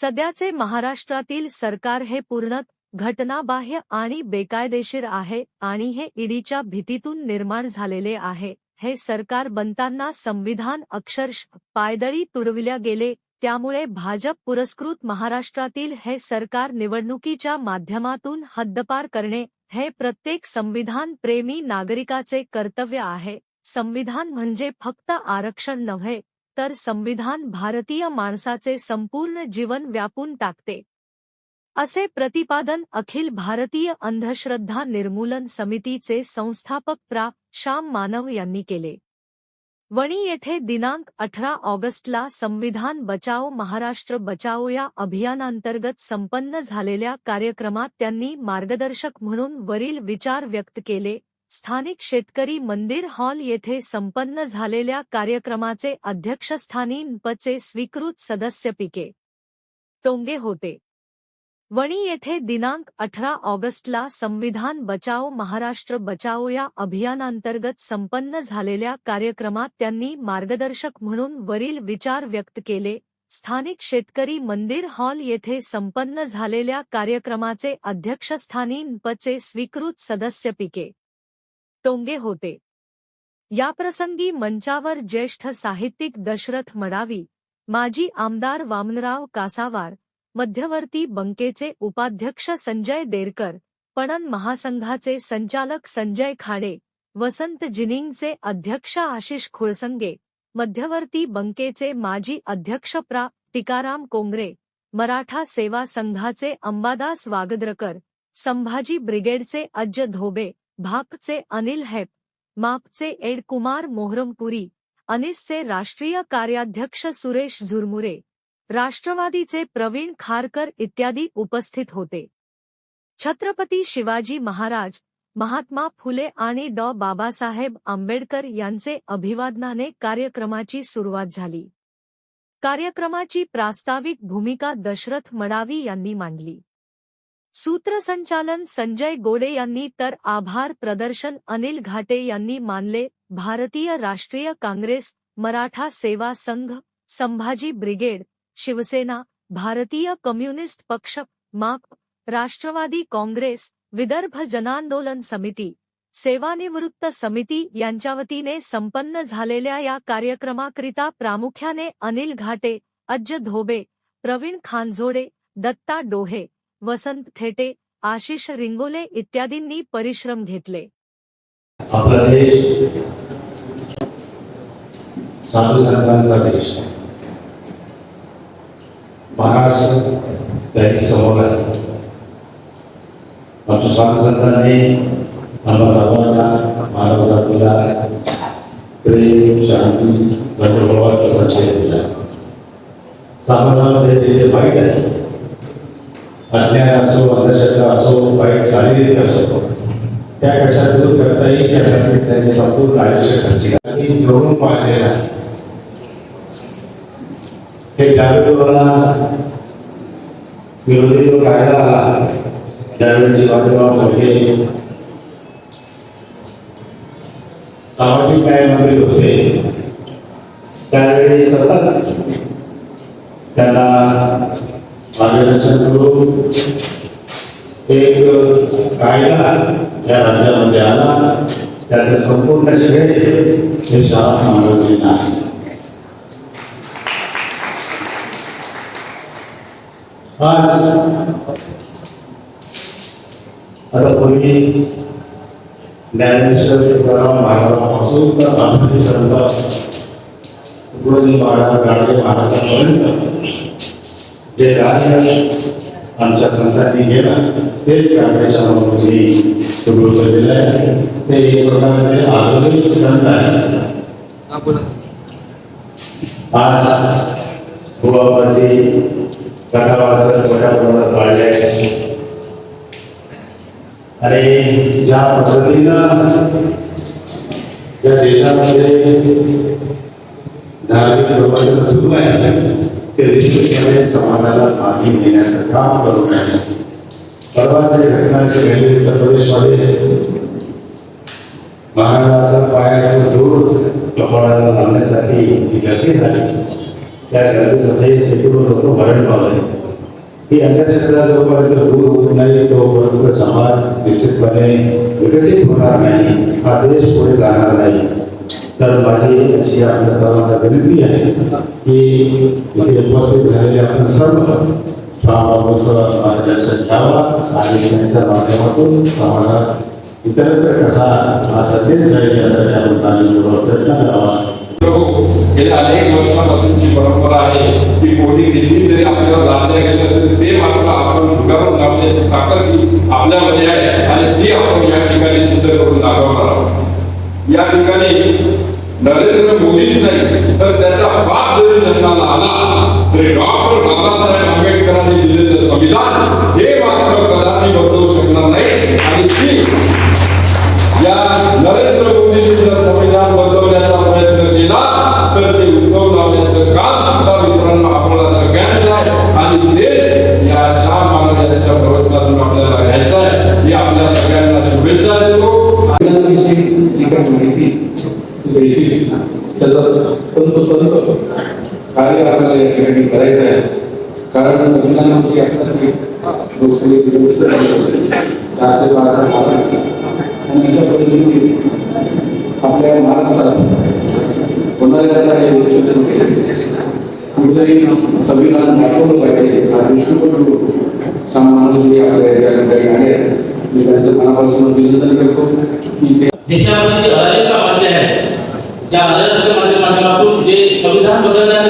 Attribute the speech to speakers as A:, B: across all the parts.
A: सध्याचे महाराष्ट्रातील सरकार हे पूर्णत घटनाबाह्य आणि बेकायदेशीर आहे आणि हे ईडीच्या भीतीतून निर्माण झालेले आहे. हे सरकार बनताना संविधान अक्षरश पायदळी तुडविल्या गेले त्यामुळे भाजप पुरस्कृत महाराष्ट्रातील हे सरकार निवडणुकीच्या माध्यमातून हद्दपार करणे हे प्रत्येक संविधान प्रेमी नागरिकाचे कर्तव्य आहे. संविधान म्हणजे फक्त आरक्षण नव्हे तर संविधान भारतीय माणसाचे संपूर्ण जीवन व्यापून टाकते. असे प्रतिपादन अखिल भारतीय अंधश्रद्धा निर्मूलन समितीचे संस्थापक प्रा. श्याम मानव यांनी केले. वणी येथे दिनांक अठरा ऑगस्टला संविधान बचाओ महाराष्ट्र बचाओ या अभियानांतर्गत संपन्न झालेल्या कार्यक्रमात त्यांनी मार्गदर्शक म्हणून वरील विचार व्यक्त केले स्थानिक शेतकरी मंदिर हॉल येथे संपन्न झालेल्या कार्यक्रमाचे अध्यक्षस्थानी नपचे स्वीकृत सदस्य पिके टोंगे होते. वणी येथे दिनांक अठरा ऑगस्टला संविधान बचाओ महाराष्ट्र बचाओ या अभियानांतर्गत संपन्न झालेल्या कार्यक्रमात त्यांनी मार्गदर्शक म्हणून वरील विचार व्यक्त केले. स्थानिक शेतकरी मंदिर हॉल येथे संपन्न झालेल्या कार्यक्रमाचे अध्यक्षस्थानी नपचे स्वीकृत सदस्य पिके टोंगे होते. याप्रसंगी मंचावर ज्येष्ठ साहित्यिक दशरथ मडावी, माजी आमदार वामनराव कासावार, मध्यवर्ती बंकेचे उपाध्यक्ष संजय देरकर, पणन महासंघाचे संचालक संजय खाडे, वसंत जिनिंगचे अध्यक्ष आशिष खुळसंगे, मध्यवर्ती बंकेचे माजी अध्यक्ष प्रा. टिकाराम कोंगरे, मराठा सेवा संघाचे अंबादास वागद्रकर, संभाजी ब्रिगेडचे अज्ज धोबे भापचे अनिल हेप मापचे एडकुमार मोहरमपुरी अनिसचे राष्ट्रीय कार्याध्यक्ष सुरेश झुरमुरे राष्ट्रवादीचे प्रवीण खारकर इत्यादी उपस्थित होते. छत्रपती शिवाजी महाराज महात्मा फुले आणि डॉ. बाबासाहेब आंबेडकर यांचे अभिवादनाने कार्यक्रमाची सुरुवात झाली. कार्यक्रमाची प्रास्ताविक भूमिका दशरथ मडावी यांनी मांडली. सूत्रसंचालन संजय गोडे यांनी तर आभार प्रदर्शन अनिल घाटे यांनी मानले. भारतीय राष्ट्रीय काँग्रेस, मराठा सेवा संघ, संभाजी ब्रिगेड, शिवसेना, भारतीय कम्युनिस्ट पक्ष, माक, राष्ट्रवादी काँग्रेस, विदर्भ जनांदोलन समिती, सेवानिवृत्त समिती यांच्या वतीने संपन्न झालेल्या या कार्यक्रमाकरिता प्रामुख्याने अनिल घाटे, अज्ज धोबे, प्रवीण खानझोडे दत्ता डोहे वसंत थेटे आशिष रिंगोले इत्यादींनी परिश्रम घेतले.
B: आपला देश साधू संतांचा देश आहे. महाराष्ट्र त्याची समोर आहे. आमच्या साधू संतांनी आम्हा सर्वांना मानव जातीला प्रेम शांती धर्मप्रवाचा संचय दिला. समाजामध्ये जे वाईट आहे अज्ञान असो अंधश्रद्धा असो वाईट चालीरीत असो त्या कशा दूर करता येईल यासाठी त्यांनी संपूर्ण आयुष्य खर्च केलं. आणि जोडून पाहिलेलं आहे. हे जागरूकला विरोधी जो कायदा आला त्यावेळी शिवाजीराव मोठे सामाजिक न्यायमंत्री होते त्यावेळी सतत त्यांना मार्गदर्शन करून एक कायदा या राज्यामध्ये आला. त्याचं संपूर्ण श्रेय हे शाळा महाराजींना आहे. आज आता पूर्वी ज्ञानेश्वर तुकाराम महाराजांपासून तर आधुनिक संत तुकडोजी महाराज गाडगे महाराजांपर्यंत जे राजयश आमच्या संतांनी केलं तेच कार्याच्या मी सुरू केलेलं आहे. ते एक प्रकारचे आधुनिक संत आहेत. आज गोबाबाची कथा वाचन मोठ्या प्रमाणात वाढले आहे. आणि ज्या पद्धतीनं या देशामध्ये धार्मिक प्रवचन सुरू आहे ते निश्चितपणे समाजाला मागे नेण्याचं काम करून आहे परवाच्या घटनाचे वेगळे उत्तर प्रदेशमध्ये महाराजाचा पायाचं दूर कपाळाला लावण्यासाठी जी गर्दी झाली त्या गर्दीमध्ये शेकडो लोक मरण पावले. ही अंधश्रद्धा जोपर्यंत दूर होत नाही तोपर्यंत समाज निश्चितपणे विकसित होणार नाही. हा देश पुढे जाणार नाही. तर माझी अशी आपल्या सर्वांना विनंती आहे. की इथे उपस्थित झालेले आपण सर्व स्वामाचं मार्गदर्शन घ्यावा आणि त्यांच्या माध्यमातून समाजात इतरत्र कसा हा संदेश जाईल यासाठी आपण काळजीपूर्वक प्रयत्न करावा.
C: गेल्या अनेक वर्षापासूनची परंपरा आहे. की कोणी किती जरी आपल्यावर लादल्या गेलं तरी ते मात्र आपण झुगारून लावण्याची ताकद ही आपल्यामध्ये आहे आणि ती आपण या ठिकाणी सिद्ध करून दाखवणार आहोत. या ठिकाणी नरेंद्र मोदीच नाही तर त्याचा बाप जरी जन्माला आला तरी डॉक्टर बाबासाहेब आंबेडकरांनी दिलेलं संविधान हे मात्र कदापि बदलू शकणार नाही. आणि ती या नरेंद्र मोदींनी जर संविधान बदलवण्याचा प्रयत्न केला तर ते उद्धव लावण्याचं काम सुद्धा मित्रांनो आपल्याला सगळ्यांचं आहे. आणि तेच या श्याम महाराजांच्या प्रवचनातून आपल्याला घ्यायचं आहे. ही आपल्या सगळ्यांना शुभेच्छा.
D: कारण संविधानामध्ये आपल्याला एक लोकसभेची व्यवस्था आहे. चारशे पाच आणि अशा परिस्थितीत आपल्या महाराष्ट्रात होणाऱ्या काही इलेक्शन्समध्ये कुठेतरी संविधान दाखवलं पाहिजे हा दृष्टिकोन सामान्य जे आपल्या या ठिकाणी आले आहेत, मी त्यांचं मनापासून अभिनंदन करतो की ते
E: देशामध्ये अराजकता वाढली आहे त्या अराजकतेच्या माध्यमातून जे संविधान बदलण्याचं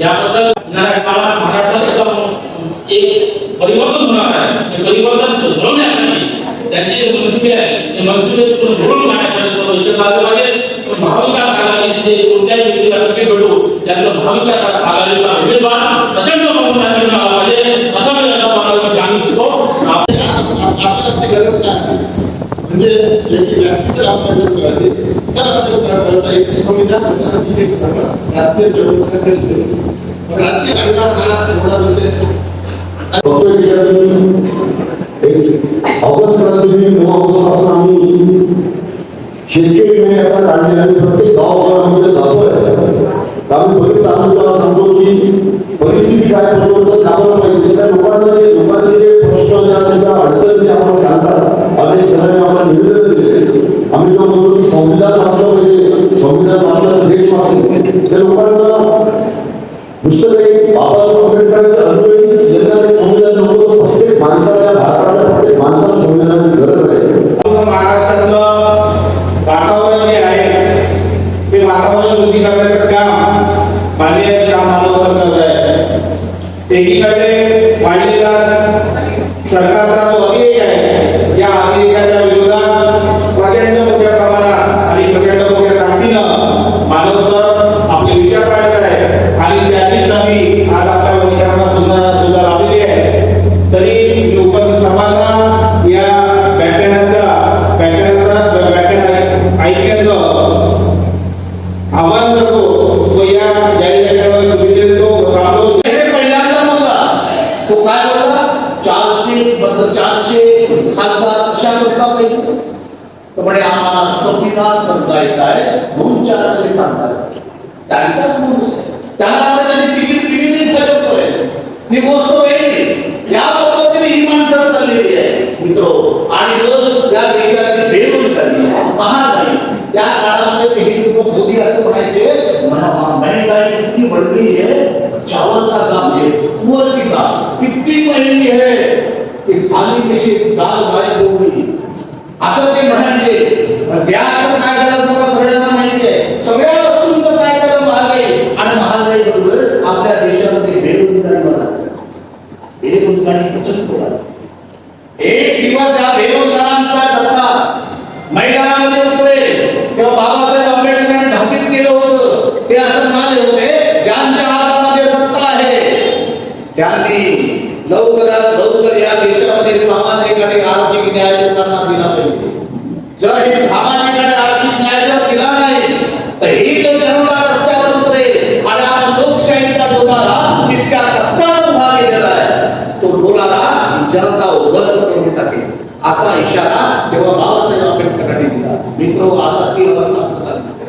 E: याबद्दल येणाऱ्या काळात महाराष्ट्रात एक परिवर्तन होणार आहे. हे परिवर्तन घडवण्यासाठी त्यांचे जे मनसुबे आहेत ते मनसुबे घडून काढण्यासाठी सर्व एकत्र आले पाहिजे पण महाविकास आघाडीचे जे कोणत्याही व्यक्तीला तिकीट भेटू त्यांचं महाविकास आघाडीचा उमेदवार प्रचंड बहुमताने निवडून आला पाहिजे असं मी अशा प्रकारे सांगू इच्छितो
F: आपल्याला ती गरज काय म्हणजे याची व्याप्ती जर आपल्याला जर कळली तर आपल्याला कळता येईल की एक चळवळ कशी विषय
G: आम्ही ऑगस्ट क्रांती नऊ ऑगस्टपासून आम्ही शेतकरी मेळ आता काढलेला प्रत्येक गावामध्ये जातोय आम्ही बरीच आम्ही सांगतो की परिस्थिती काय बरोबर कामाला पाहिजे त्या लोकांना जे लोकांचे जे प्रश्न ज्या त्यांच्या अडचणी आपण सांगतात अनेक जणांनी आम्हाला निवेदन दिले आम्ही जेव्हा म्हणतो की संविधान वाचले त्या लोकांना नुसतं काही
F: काय बोलला चारशे बद्दल चारशे खासदार कशा करता पाहिजे तो म्हणे आम्हाला संविधान बदलायचं आहे म्हणून चारशे खासदार त्यांचाच माणूस आहे त्याला आपण त्याची तिकीट दिली नाही फरकतोय मी गोष्ट वेगळी या पद्धतीने ही माणसं चाललेली आहे मित्र आणि जर या देशाची बेरोजगारी महागाई त्या काळामध्ये हे लोक मोदी असं म्हणायचे "महा- महंगाई इतकी बढली आहे चावल का दाम है तुअर की दाल इतनी महंगी है कि खाली काल दाल गायब असं ते म्हणायचे. व्याज काय झालं तुम्हाला सगळ्यांना माहिती आहे सगळ्या वस्तूंचं काय झालं महागाई? आणि महागाई बरोबर आपल्या देशामध्ये बेरोजगारी वाढत बेरोजगारी प्रचंड वाढत एक दिवस या बेरोजगारांचा धक्का. मैदानामध्ये उतरे. तेव्हा बाबासाहेब आंबेडकरांनी घातीत केलं होतं. ते असं म्हणाले होते ज्यांच्या हातामध्ये सत्ता आहे त्यांनी लवकरात लवकर या देशामध्ये सामाजिक आणि आर्थिक न्याय लोकांना दिला पाहिजे जर हे सामाजिक आणि आर्थिक न्याय जर दिला नाही तर ही जो जनता रस्त्यावर उतरेल आणि हा लोकशाहीचा डोलारा इतक्या कष्टानं उभा केलेला आहे तो डोलारा जनता उद्ध्वस्त करून टाकेल असा इशारा तेव्हा बाबासाहेब आंबेडकरांनी दिला मित्र आता ती अवस्था आपल्याला दिसते.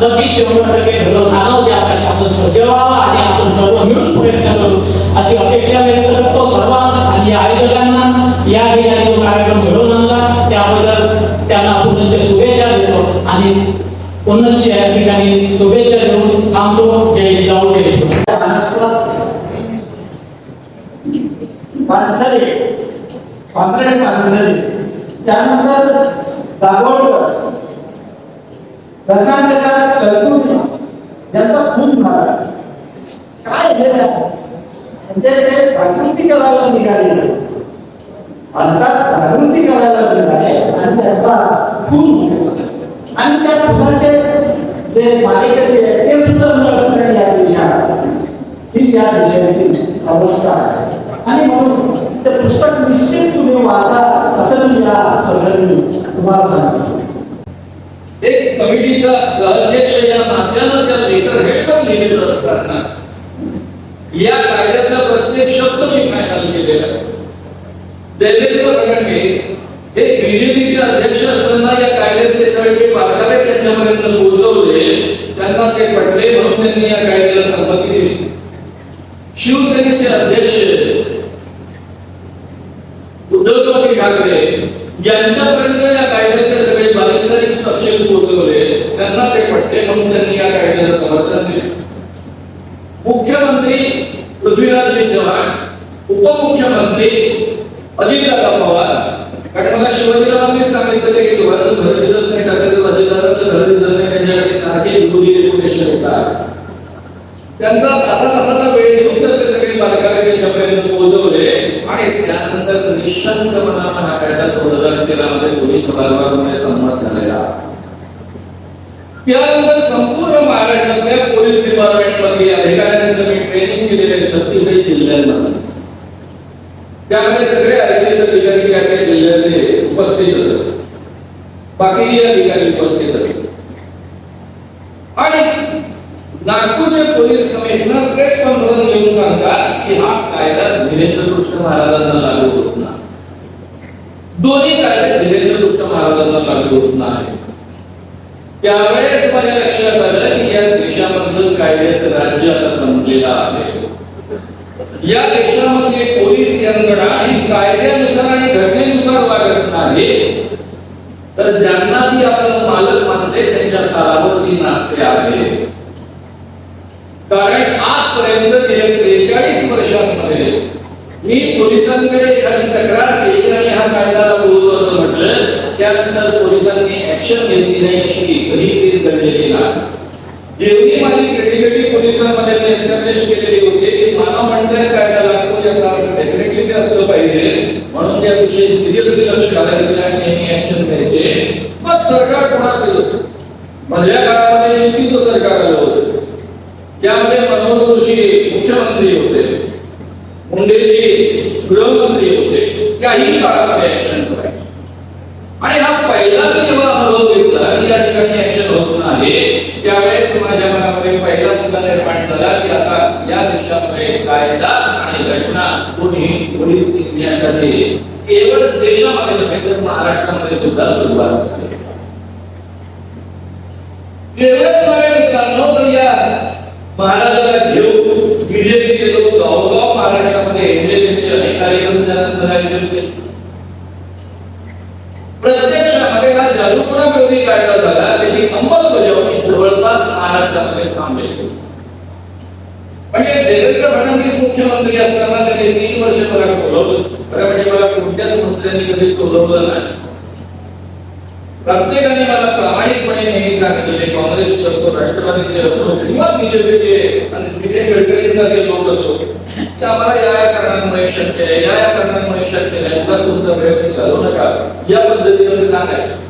E: The beach
H: शंभर टक्के घडवून आणावं त्यासाठी आपण सज्ज व्हावं आणि आपण सर्व मिळून प्रयत्न करू अशी अपेक्षा व्यक्त करतो सर्वांना आणि आयोजकांना. या ठिकाणी तो कार्यक्रम घडवून आणला त्याबद्दल त्यांना पुनश्च शुभेच्छा देतो आणि पुनश्च या ठिकाणी शुभेच्छा देऊन थांबतो. जय जिजाऊ जय
F: पानसरे पानसरे. त्यानंतर दाभोळकर कर्नाटकात कलकुर्मा यांचा खून झाला. काय हे? म्हणजे ते जागृती करायला निघाले. भारतात जागृती करायला निघाले आणि त्याचा खून आणि त्या खुनाचे जे मालिकेचे ते सुद्धा मिळत नाही या देशात. ही या देशाची अवस्था आहे. आणि म्हणून ते पुस्तक निश्चित तुम्ही वाचा असं मी या प्रसंगी तुम्हाला सांगतो.
I: एक कमिटीचा सहअध्यक्ष या नात्यानं त्या लेटर हेडवर लिहिलेलं असताना या कायद्यातला प्रत्येक शब्द मी फायनल केलेला आहे. देवेंद्र फडणवीस हे बीजेपीचे अध्यक्ष असताना या कायद्यातले सगळे बारकावे त्यांच्यापर्यंत पोहोचवले. त्यांना ते पटले म्हणून त्यांनी या कायद्याला संमती दिली. शिवसेनेचे अध्यक्ष उद्धव ठाकरे यांच्या या कायद्याचे सगळे बारीक सारीक तपशील पोहोचवले त्यांना ते म्हणून त्यांनी या कायद्याला समर्थन दिले? मुख्यमंत्री पृथ्वीराज चव्हाण उपमुख्यमंत्री अजितदादा पवार. कारण मला शिवाजीरावांनी सांगितलं की तुम्हाला घर दिसत नाही टाकलं अजितदादांचं घर दिसत नाही त्यांच्याकडे सारखे विरोधी रेप्युटेशन येतात. त्यांचा तासा तासाचा वेळ घेऊन तर ते सगळे बालकावे त्यांच्यापर्यंत पोहोचवले आणि त्यानंतर निशंत मनानं हा कायदा दोन हजार तेरामध्ये पोलीस सभागृहामध्ये संमत झालेला. त्यानंतर संपूर्ण महाराष्ट्रातल्या पोलीस डिपार्टमेंट मध्ये अधिकाऱ्यांचं मी ट्रेनिंग केलेले छत्तीसही जिल्ह्यांमध्ये. त्यामध्ये सगळे आय अधिकारी त्या त्या जिल्ह्यातले उपस्थित असत. बाकी अधिकारी उपस्थित असत. आणि नागपूरचे पोलीस कमिशनर प्रेस कॉन्फरन्स घेऊन सांगतात की हा कायदा धीरेंद्र कृष्ण महाराजांना लागू होत नाही. दोन्ही कायदे धीरेंद्र कृष्ण महाराजांना लागू होत नाही त्यावेळेस माझ्या लक्षात आलं की या देशामधलं कायद्याचं राज्य आता संपलेलं आहे. या देशामध्ये पोलीस यंत्रणा ही कायद्यानुसार आणि घटने वागत नाही तर ज्यांना ती आपलं मालक मानते त्यांच्या काळावर ती नाचते आहे कारण आजपर्यंत गेल्या त्रेचाळीस वर्षांमध्ये मी पोलिसांकडे एखादी तक्रार केली आणि हा कायदा लागू असं म्हटलं त्यानंतर पोलिसांनी ऍक्शन घेतली नाही अशी एकही केस घडलेली नाही जेवढी माझी क्रेडिबिलिटी पोलिसांमध्ये मी एस्टॅब्लिश केलेली होती की मानव म्हणताय कायदा लागतो याचा अर्थ डेफिनेटली ते असलं पाहिजे म्हणून सिरियसली लक्ष घालायचे आणि ऍक्शन घ्यायचे मग सरकार कोणाचं माझ्या काळामध्ये युतीचं सरकार आलं होतं त्यामध्ये मनोहर जोशी मुख्यमंत्री होते मुंडेजी गृहमंत्री होते त्याही काळामध्ये ऍक्शन व्हायचे आणि हा पहिला जेव्हा अनुभव घेतला की या ठिकाणी ऍक्शन होत नाही त्यावेळेस माझ्या मनामध्ये पहिला मुद्दा निर्माण झाला की आता या देशामध्ये कायदा आणि घटना कोणी कोणी टिकण्यासाठी केवळ देशामध्ये नव्हे तर महाराष्ट्रामध्ये सुद्धा सुरुवात झाली. एवढंच नव्हे मित्रांनो तर या महाराजाला घेऊन बीजेपीचे लोक गावगाव महाराष्ट्रामध्ये एमएलएचे अनेक कार्यक्रम त्यानंतर आयोजन केले प्रत्यक्षामध्ये हा जागरूकपणा विरोधी कायदा झाला त्याची अंमलबजावणी जवळपास महाराष्ट्रामध्ये थांबलेली होती. म्हणजे देवेंद्र फडणवीस मुख्यमंत्री असताना त्यांनी तीन वर्ष मला बोलवलं. खरं म्हणजे मला कोणत्याच मंत्र्यांनी कधी बोलवलं नाही. प्रत्येकाने मला प्रामाणिकपणे नेहमी सांगितले काँग्रेसचे असो राष्ट्रवादीचे असो किंवा बीजेपीचे आणि नितीन जे लोक असो की आम्हाला या या कारणांमुळे शक्य आहे या या कारणांमुळे शक्य नाही उगाच तुमचा प्रयत्न घालवू नका. या पद्धतीने सांगायचं.